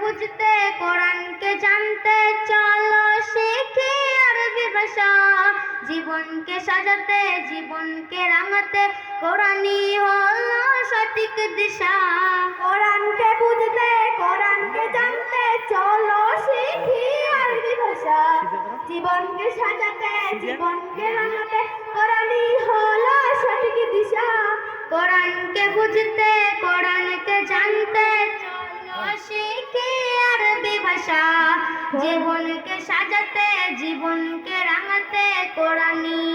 বুঝতে কোরআনকে জানতে চলো শিখি আরবি ভাষা। জীবনকে সাজাতে জীবনকে রাঙাতে কোরআনই হলো সঠিক দিশা। কোরআনকে বুঝতে কোরআনকে জানতে চলো শিখি আরবি ভাষা। জীবনকে সাজাতে জীবনকে রাঙাতে কোরআনই হলো সঠিক দিশা। কোরআনকে বুঝতে কোরআনকে আরবি জীবনকে সাজাতে জীবনকে রাঙাতে কোরআনই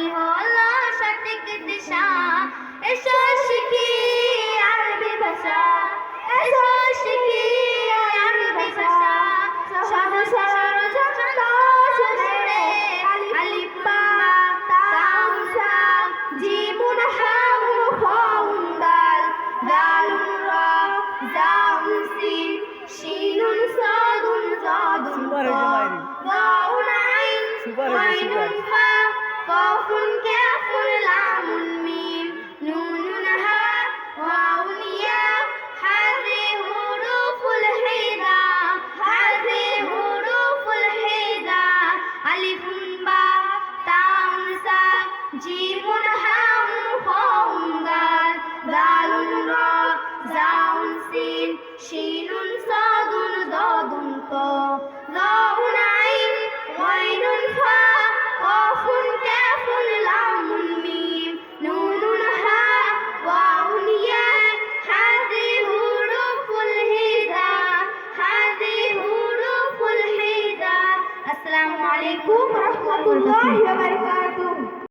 সুপার হয়েছে, সুপার। কাফুন কাফুন লামুন মিম নুনুন হা ওয়াউন ইয়া হাযি হুরুফুল হিদা হাযি হুরুফুল হিদা আলিফুন বা তাউন সা জিমুন আলাইকুম রহমতুল্লাহি ওয়া বারাকাতুহু